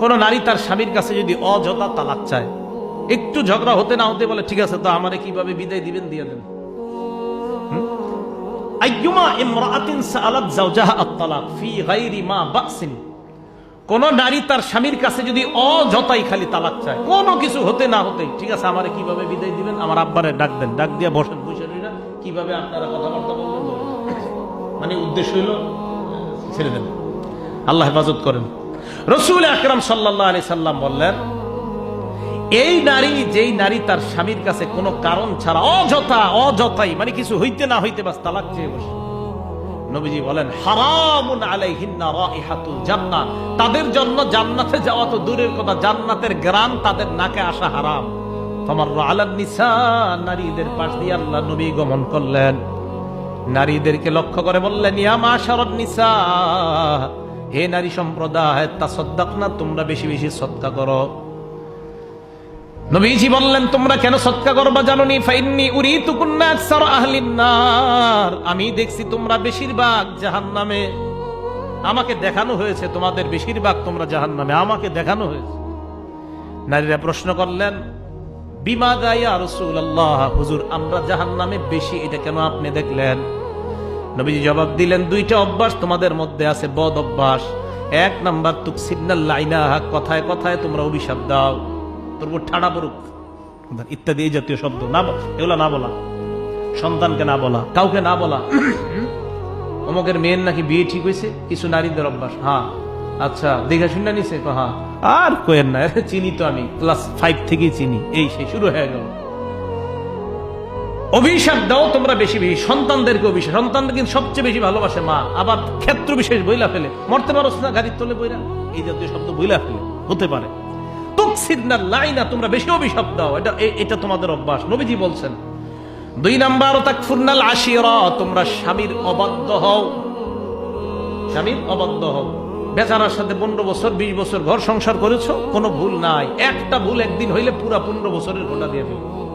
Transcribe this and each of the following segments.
কোন নারী তার স্বামীর কাছে যদি অযথা তালাক চায়, একটু ঝগড়া হতে না হতে বলে, ঠিক আছে, তো আমারে কীভাবে বিদায় দিবেন, দিয়ে দেন। কোন নারী তার স্বামীর কাছে যদি অযথাই খালি তালাক চায়, কোনো কিছু হতে না হতে ঠিক আছে, আমারে কীভাবে বিদায় দিবেন? আমার আব্বারে ডাক দেন। ডাক দিয়ে বসেন, বসে কীভাবে আপনারা কথাবার্তা বলবেন? মানে উদ্দেশ্য হইল, ছেড়ে দেন। আল্লাহ হেফাজত করেন। রসুল আকরাম সাল্লাহ আলি সাল্লাম বললেন, এই নারী, যেই নারী তার স্বামীর কাছে কোনো কারণ ছাড়া, অযথা, অযথাই মানে কিছু হইতে না হইতে বাস তালাক চেয়ে বসে। নবীজি বলেন, হারামুন তাদের জন্য জান্নাতে যাওয়া তো দূরের কথা, জান্নাতের গ্রাম তাদের নাকে আসা হারাম। নিসা, নারীদের পাশ দিয়ে আল্লাহ নবী গমন করলেন। নারীদেরকে লক্ষ্য করে বললেন, ইয়া মাশারান নিসা হে নারী সম্প্রদায় তাসাদ্দাক না তোমরা বেশি বেশি সদকা করো। নবীজি বললেন, তোমরা কেন সৎকা করবা জানোনি? ফাইন্নি উরিতু কুন্না আকসার আহলিন নার আমি দেখছি তোমরা বেশিরভাগ জাহান্নামে। আমাকে দেখানো হয়েছে, তোমাদের বেশিরভাগ তোমরা জাহান্নামে। আমাকে দেখানো হয়েছে। নারীরা প্রশ্ন করলেন বিমা গায়া রাসূলুল্লাহ, হুজুর, আমরা জাহান্নামে বেশি, এটা কেন আপনি দেখলেন? নবীজি জবাব দিলেন, দুইটা অভ্যাস তোমাদের মধ্যে আছে, বদ অভ্যাস। এক নাম্বার তুক সিগনাল লাইনা কথায় কথায় তোমরা অভিশাপ দাও। তোর ঠাড়া পড়ুক। ইত্যাদি এই জাতীয় শব্দ। না এগুলা না বলা। সন্তানকে না বলা। কাউকে না বলা। অমুকের মেয়ের নাকি বিয়ে ঠিক হয়েছে? কিছু নারীদের অভ্যাস। হ্যাঁ। আচ্ছা দেখে শুনে নিছে? হ্যাঁ। আর কোয়েন না চিনি তো আমি। ক্লাস ফাইভ থেকেই চিনি। এই, সেই শুরু হয়ে গেল। অভিশাপ দাও তোমরা বেশি বেশি। সন্তানদেরকে অভিশাপ। সন্তানদের কিন্তু সবচেয়ে বেশি ভালোবাসে মা। আবার ক্ষেত্র বিশেষ বইলা ফেলে। মরতে পারো না, গাড়ির তলে বইরা। এই জাতীয় শব্দ বইলা ফেলে। হতে পারে। লাইনা, তোমরা বেশি অভিশাপ দাও। এটা এটা তোমাদের অভ্যাস। নবীজি বলছেন, দুই নাম্বার, তাকফুরনাল আশিরা, তোমরা স্বামীর অবাধ্য হও। স্বামীর অবাধ্য হও। বেচারার সাথে পনেরো বছর, বিশ বছর ঘর সংসার করেছ, কোনো ভুল নাই। একটা ভুল একদিন হইলে পুরা পনেরো বছরের ঘোটা দিয়ে ফেলবে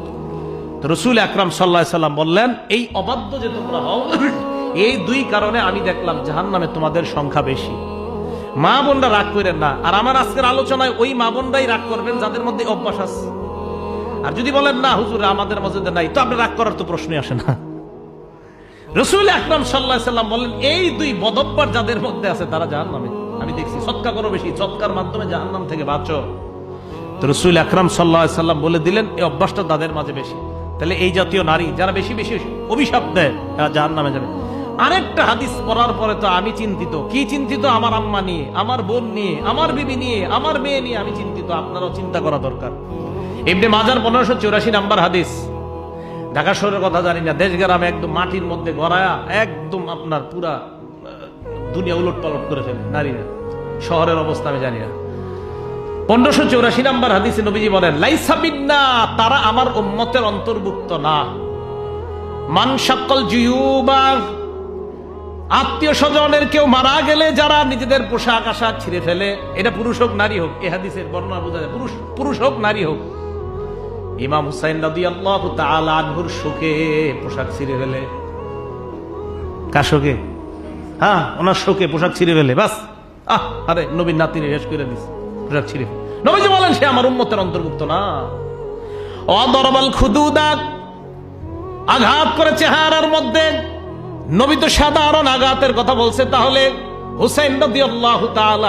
রসুল আকরাম সাল্লাহ সাল্লাম বললেন, এই অবাধ্য যে তোমরা হও, এই দুই কারণে আমি দেখলাম জাহান নামে তোমাদের সংখ্যা বেশি। মা বোনরা রাগ করেন না। আর আমার আজকের আলোচনায় ওই মা বোনরাই রাগ করবেন যাদের মধ্যে অভ্যাস আছে। আর যদি বলেন, না, হুজুর, আমাদের মধ্যে নাই, তো আপনি রাগ করার তো প্রশ্নই আসে না। রসুল আকরাম সাল্লাহ সাল্লাম বললেন, এই দুই বদব্বার যাদের মধ্যে আছে, তারা জাহান নামে আমি দেখছি সৎকা করো বেশি, সৎকার মাধ্যমে জাহান নাম থেকে বাঁচো। রসুল আকরাম সাল্লাহ সাল্লাম বলে দিলেন, এই অভ্যাসটা তাদের মাঝে বেশি। তাহলে এই জাতীয় নারী যারা বেশি বেশি অভিশাপ দেয়, তারা জাহান নামে যাবে। আরেকটা হাদিস পড়ার পরে তো আমি চিন্তিত। কি চিন্তিত? আমার আম্মা নিয়ে, আমার বোন নিয়ে, আমার বিবি নিয়ে, আমার মেয়ে নিয়ে আমি চিন্তিত। আপনারাও চিন্তা করা দরকার। এমনি মাজার পনেরোশো চৌরাশি নাম্বার হাদিস। ঢাকা শহরের কথা জানি না দেশ গ্রামে একদম মাটির মধ্যে গড়ায়া একদম আপনার পুরা দুনিয়া উলট পালট করে ফেলে, নারীরা। শহরের অবস্থা আমি জানি না। পনেরোশো চৌরাশি হাদিসে নবীজি বলেন লাইসাবিন্না তারা আমার উম্মতের অন্তর্ভুক্ত না। মান সকল আত্মীয় স্বজনের কেউ মারা গেলে যারা নিজেদের পোশাক আশাক ছিঁড়ে ফেলে, এটা পুরুষ হোক, নারী হোক, এ হাদিসের বর্ণনা বোঝা যায়, পুরুষ পুরুষ হোক, নারী হোক। ইমাম হুসাইন নদী আল্লাহ আনহুর শোকে পোশাক ছিঁড়ে ফেলে। কার শোকে? হ্যাঁ ওনার শোকে পোশাক ছিঁড়ে ফেলে, বাস। আহ, আরে নবীন নাতিনি রেশ করে দিস। নবীজি বলেন, সে আমার অন্তর্ভুক্ত না। অদরবাল আঘাত করে চেহারার মধ্যে নবী তো সাধারণ আঘাতের কথা বলছে। তাহলে হুসাইন নদী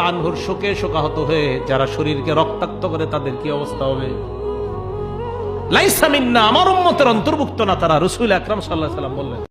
আনহুর শোকে শোকাহত হয়ে যারা শরীরকে রক্তাক্ত করে, তাদের কি অবস্থা হবে? লাইসামিন্না আমার উম্মতের অন্তর্ভুক্ত না, তারা রসুল আকরাম সাল্লাহ সাল্লাম বললেন।